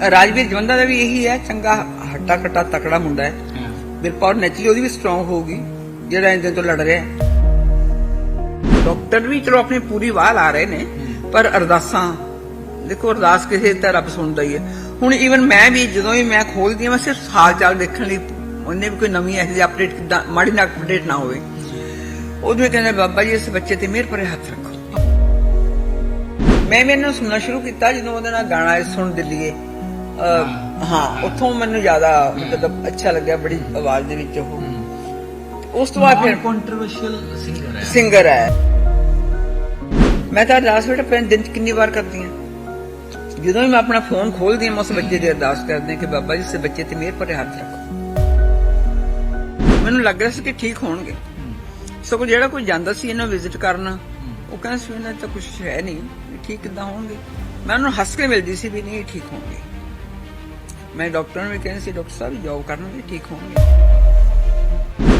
ਰਾਜਵੀਰ ਜਵੰਦਾ ਦਾ ਵੀ ਇਹੀ ਹੈ ਚੰਗਾ ਹੱਟਾ ਕੱਟਾ ਤਕੜਾ ਮੁੰਡਾ ਹੈ। ਬਿਲਪੌਰ ਨੈਚੁਰਲੀ ਉਹਦੀ ਵੀ ਸਟਰੋਂਗ ਹੋਊਗੀ ਜਿਹੜਾ ਇੰਦੇ ਤੋਂ ਲੜ ਰਿਹਾ ਹੈ। ਡਾਕਟਰ ਵੀ ਚਲੋ ਆਪਣੀ ਪੂਰੀ ਵਾਹ ਲਾ ਰਹੇ ਨੇ ਪਰ ਅਰਦਾਸਾਂ ਦੇਖੋ ਅਰਦਾਸ ਕਿਸੇ ਤਾਂ ਰੱਬ ਸੁਣਦਾ ਹੀ ਹੈ। ਹੁਣ ਈਵਨ ਮੈਂ ਵੀ ਜਦੋਂ ਹੀ ਮੈਂ ਖੋਲਦੀ ਹਾਂ ਮੈਂ ਸਿਰਫ ਹਾਲ ਚਾਲ ਦੇਖਣ ਲਈ ਉਹਨੇ ਵੀ ਕੋਈ ਨਵੀਂ ਜਿਹੀ ਅਪਡੇਟ ਕਿੱਦਾਂ ਮਾੜੀ ਨਾ ਅਪਡੇਟ ਨਾ ਹੋਵੇ। ਹੀ ਕਹਿੰਦੇ ਬਾਬਾ ਜੀ ਇਸ ਬੱਚੇ ਤੇ ਮਿਹਰ ਭਰੇ ਹੱਥ ਰੱਖੋ। ਮੈਂ ਵੀ ਇਹਨੂੰ ਸੁਣਨਾ ਸ਼ੁਰੂ ਕੀਤਾ ਜਦੋਂ ਉਹਦੇ ਨਾਲ ਗਾਣਾ ਸੁਣ ਦਿੱਲੀਏ। ਹਾਂ ਉੱਥੋਂ ਮੈਨੂੰ ਜ਼ਿਆਦਾ ਮਤਲਬ ਅੱਛਾ ਲੱਗਿਆ ਬੜੀ ਆਵਾਜ਼ ਦੇ ਵਿੱਚ ਉਹ। ਉਸ ਤੋਂ ਬਾਅਦ ਫਿਰ ਕੰਟਰੋਵਰਸ਼ੀਅਲ ਸਿੰਗਰ ਹੈ। ਸਿੰਗਰ ਹੈ। ਮੈਂ ਤਾਂ ਅਰਦਾਸ ਬੇਟਾ ਪੈਨ ਦਿਨ ਕਿੰਨੀ ਵਾਰ ਕਰਦੀ ਹਾਂ। ਜਦੋਂ ਵੀ ਮੈਂ ਆਪਣਾ ਫੋਨ ਖੋਲਦੀ ਹਾਂ ਉਸ ਬੱਚੇ ਦੀ ਅਰਦਾਸ ਕਰਦੀ ਹਾਂ ਕਿ ਬਾਬਾ ਜੀ ਇਸ ਬੱਚੇ ਤੇ ਮਿਹਰ ਭਰੇ ਹੱਥ ਰੱਖੋ। ਮੈਨੂੰ ਲੱਗ ਰਿਹਾ ਸੀ ਕਿ ਠੀਕ ਹੋਣਗੇ। ਸਗੋਂ ਜਿਹੜਾ ਕੋਈ ਜਾਂਦਾ ਸੀ ਇਹਨਾਂ ਵਿਜ਼ਿਟ ਕਰਨ ਉਹ ਕਹਿੰਦਾ ਸੀ ਇਹਨਾਂ ਤਾਂ ਕੁਝ ਹੈ ਨਹੀਂ ਠੀਕ ਕਿੱਦਾਂ ਹੋਣਗੇ। ਮੈਂ ਉਹਨੂੰ ਹੱਸ ਕੇ ਮਿਲਦੀ ਸੀ ਵੀ ਨਹੀਂ ਠੀਕ ਹੋਣਗੇ। ਮੈਂ ਡਾਕਟਰ ਨੂੰ ਵੀ ਕਹਿੰਦੀ ਸੀ ਡਾਕਟਰ ਸਾਹਿਬ ਜੋਬ ਕਰਨਗੇ ਠੀਕ ਹੋਣਗੇ।